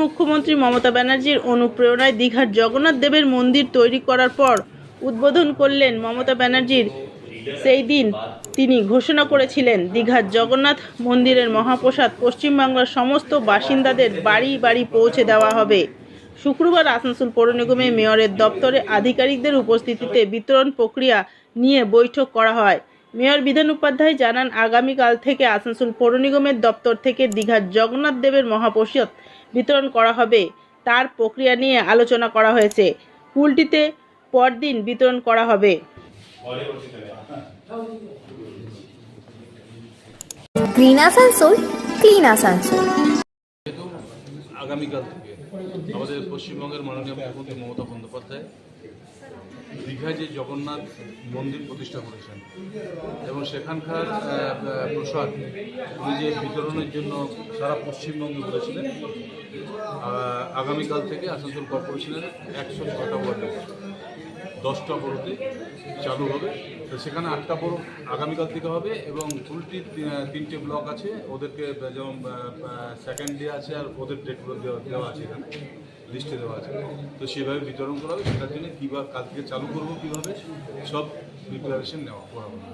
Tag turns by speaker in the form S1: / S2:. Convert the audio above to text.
S1: মুখ্যমন্ত্রী মমতা ব্যানার্জির অনুপ্রেরণায় দীঘার জগন্নাথ দেবের মন্দির তৈরি করার পর উদ্বোধন করলেন মমতা ব্যানার্জির। সেই দিন তিনি ঘোষণা করেছিলেন দীঘার জগন্নাথ মন্দিরের মহাপ্রসাদ পশ্চিমবাংলার সমস্ত বাসিন্দাদের বাড়ি বাড়ি পৌঁছে দেওয়া হবে। শুক্রবার আসানসোল পৌর নিগমে মেয়রের দপ্তরে আধিকারিকদের উপস্থিতিতে বিতরণ প্রক্রিয়া নিয়ে বৈঠক করা হয়। মেয়র বিধান উপাধ্যায় জানান, আগামীকাল থেকে আসানসোল পৌর নিগমের দপ্তর থেকে দীঘার জগন্নাথ দেবের মহাপ্রসাদ বিতরণ করা হবে। তার প্রক্রিয়া নিয়ে আলোচনা করা হয়েছে। কুলটিতে পরদিন বিতরণ করা হবে।
S2: গ্রিন আসানসোল ক্লিন আসানসোল
S3: আগামীকাল থেকে আমাদের পশ্চিমবঙ্গের মাননীয় মুখ্যমন্ত্রী মমতা বন্দ্যোপাধ্যায় দীঘায় যে জগন্নাথ মন্দির প্রতিষ্ঠা করেছেন এবং সেখানকার প্রসাদ উনি যে বিতরণের জন্য সারা পশ্চিমবঙ্গে বলেছিলেন আগামীকাল থেকে আসানসোল কর্পোরেশনের একশো ছটা ওয়ার্ডে দশটা বড়োতে চালু হবে। তো সেখানে আটটা বড়ো আগামীকাল থেকে হবে এবং ফুলটি তিনটে ব্লক আছে। ওদেরকে যেমন সেকেন্ড ডে আছে আর ওদের ডেটগুলো দেওয়া দেওয়া আছে এখানে লিস্টে দেওয়া আছে। তো সেভাবে বিতরণ করা হবে, সেটার জন্য কীভাবে কালকে চালু করব কীভাবে, সব প্রিপারেশন নেওয়া, করা হবে।